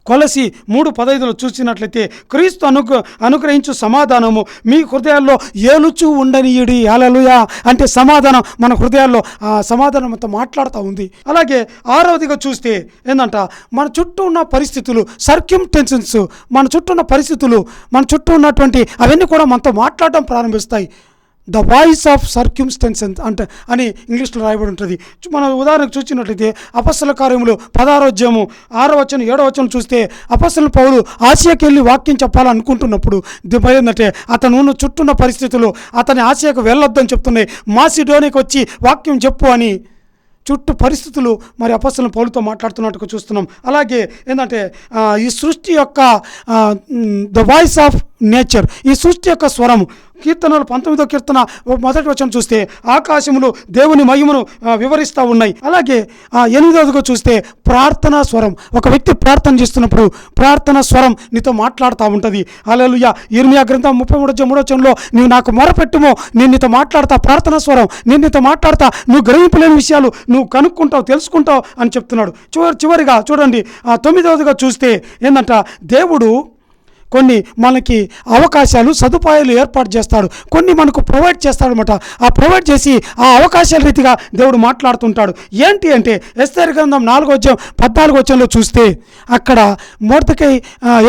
కొలసి మూడు పదైదులో చూసినట్లయితే క్రీస్తు అనుగ్ర అనుగ్రహించు సమాధానము మీ హృదయాల్లో ఏలుచు ఉండనీయుడి. అలలుయా అంటే సమాధానం మన హృదయాల్లో ఆ సమాధానంతో మాట్లాడుతూ ఉంది. అలాగే ఆరవదిగా చూస్తే ఏంటంట మన చుట్టూ ఉన్న పరిస్థితులు సర్క్యూమ్టెన్సెన్స్ మన చుట్టూ ఉన్న పరిస్థితులు మన చుట్టూ ఉన్నటువంటి అవన్నీ కూడా మనతో మాట్లాడడం ప్రారంభిస్తాయి. ద వాయిస్ ఆఫ్ సర్క్యూమ్స్టెన్సెన్స్ అంటే అని ఇంగ్లీష్లో రాయబడి ఉంటుంది. మనం ఉదాహరణకు చూసినట్లయితే అపస్సుల కార్యములు పదారోధ్యము ఆరో వచనం ఏడో వచనం చూస్తే అపస్సుల పౌలు ఆసియాకి వెళ్ళి వాక్యం చెప్పాలనుకుంటున్నప్పుడు ఏంటంటే అతను ఉన్న చుట్టున్న పరిస్థితులు అతని ఆసియాకు వెళ్ళొద్దని చెప్తున్నాయి. మాసిడోనికి వచ్చి వాక్యం చెప్పు అని చుట్టూ పరిస్థితులు మరి అపస్సులను పౌలతో మాట్లాడుతున్నట్టుగా చూస్తున్నాం. అలాగే ఏంటంటే ఈ సృష్టి యొక్క ద వాయిస్ ఆఫ్ నేచర్. ఈ సృష్టి యొక్క స్వరము కీర్తనలు పంతొమ్మిదో కీర్తన మొదటి వచనం చూస్తే ఆకాశములు దేవుని మహిమను వివరిస్తూ ఉన్నాయి. అలాగే ఎనిమిదవదిగా చూస్తే ప్రార్థనా స్వరం. ఒక వ్యక్తి ప్రార్థన చేస్తున్నప్పుడు ప్రార్థన స్వరం నీతో మాట్లాడుతూ ఉంటుంది. అలలుయ ఇర్మియా గ్రంథం ముప్పై మూడో మూడో వచనంలో నాకు మొరపెట్టుమో. నేను నీతో మాట్లాడతా ప్రార్థనా స్వరం. నేను నీతో మాట్లాడతా. నువ్వు గ్రహింపలేని విషయాలు నువ్వు కనుక్కుంటావు తెలుసుకుంటావు అని చెప్తున్నాడు. చివరి చివరిగా చూడండి. ఆ తొమ్మిదవదిగా చూస్తే ఏంటంట దేవుడు కొన్ని మనకి అవకాశాలు సదుపాయాలు ఏర్పాటు చేస్తాడు కొన్ని మనకు ప్రొవైడ్ చేస్తాడనమాట ఆ ప్రొవైడ్ చేసి ఆ అవకాశాల రీతిగా దేవుడు మాట్లాడుతుంటాడు. ఏంటి అంటే ఎస్తేరు గ్రంథం నాలుగో వచ్చం పద్నాలుగో వచ్చంలో చూస్తే అక్కడ మోర్తకై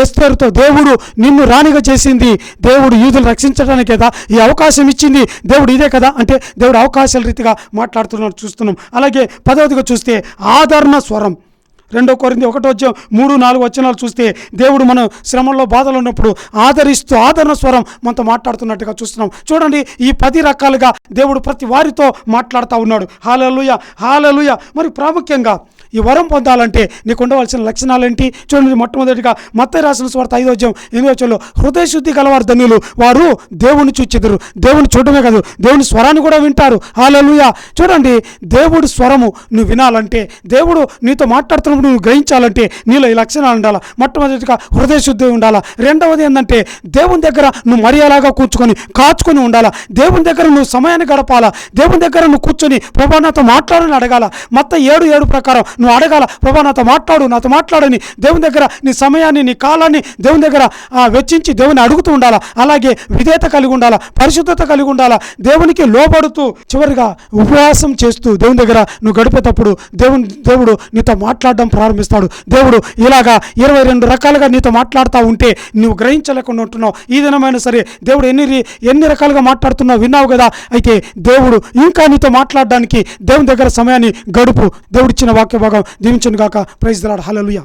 ఎస్తేరుతో దేవుడు నిన్ను రాణిగా చేసింది. దేవుడు యూదులు రక్షించడానికి కదా ఈ అవకాశం ఇచ్చింది. దేవుడు ఇదే కదా అంటే దేవుడు అవకాశాల రీతిగా మాట్లాడుతున్నాడు చూస్తున్నాం. అలాగే పదవదిగా చూస్తే ఆదరణ స్వరం. రెండో కొరింది ఒకటో వచ్చాం మూడు నాలుగు వచనాలు చూస్తే దేవుడు మనం శ్రమంలో బాధలు ఉన్నప్పుడు ఆదరిస్తూ ఆదరణ స్వరం మనతో మాట్లాడుతున్నట్టుగా చూస్తున్నాం. చూడండి ఈ పది రకాలుగా దేవుడు ప్రతి వారితో మాట్లాడుతూ ఉన్నాడు. Hallelujah hallelujah. మరి ప్రాముఖ్యంగా ఈ వరం పొందాలంటే నీకు ఉండవలసిన లక్షణాలు ఏంటి చూడండి మొట్టమొదటిగా మత్త రాసిన స్వార్థ ఐదో వచ్చాం ఎనిమిదో వచ్చంలో హృదయ శుద్ధి గలవారు ధన్యులు వారు దేవుని చూచెదరు దేవుని చూడమే కాదు దేవుని స్వరాన్ని కూడా వింటారు. హాలలుయ. చూడండి దేవుడి స్వరము నువ్వు వినాలంటే దేవుడు నీతో మాట్లాడుతున్నప్పుడు నువ్వు గ్రహించాలంటే నీలో ఈ లక్షణాలు ఉండాలా? మొట్టమొదటిగా హృదయ శుద్ధి ఉండాలా? రెండవది ఏంటంటే దేవుని దగ్గర నువ్వు మర్యాదగా కూర్చుకొని కాచుకొని ఉండాలా? దేవుని దగ్గర నువ్వు సమయాన్ని గడపాలా? దేవుని దగ్గర నువ్వు కూర్చొని ప్రభా నాతో మాట్లాడని అడగాల? మొత్తం ఏడు ఏడు ప్రకారం నువ్వు అడగాల ప్రభా నాతో మాట్లాడు నాతో మాట్లాడని దేవుని దగ్గర నీ సమయాన్ని నీ కాలాన్ని దేవుని దగ్గర ఆ, వెచ్చించి దేవుని అడుగుతూ ఉండాలా? అలాగే విధేయత కలిగి ఉండాలా? పరిశుద్ధత కలిగి ఉండాలా? దేవునికి లోబడుతూ చివరిగా ఉపవాసం చేస్తూ దేవుని దగ్గర నువ్వు గడిపేటప్పుడు దేవుని దేవుడు నీతో మాట్లాడడం ప్రారంభిస్తాడు. దేవుడు ఇలాగా ఇరవై రెండు రకాలుగా నీతో మాట్లాడుతూ ఉంటే నువ్వు గ్రహించలేకుండా ఉంటున్నావు. ఈ దినమైనా సరే దేవుడు ఎన్ని ఎన్ని రకాలుగా మాట్లాడుతున్నావు విన్నావు కదా? అయితే దేవుడు ఇంకా నీతో మాట్లాడడానికి దేవుని దగ్గర సమయాన్ని గడుపు. దేవుడిచ్చిన వాక్య భాగం దీవించను గాక ప్రైజ్ దలాడ్ హలలుయా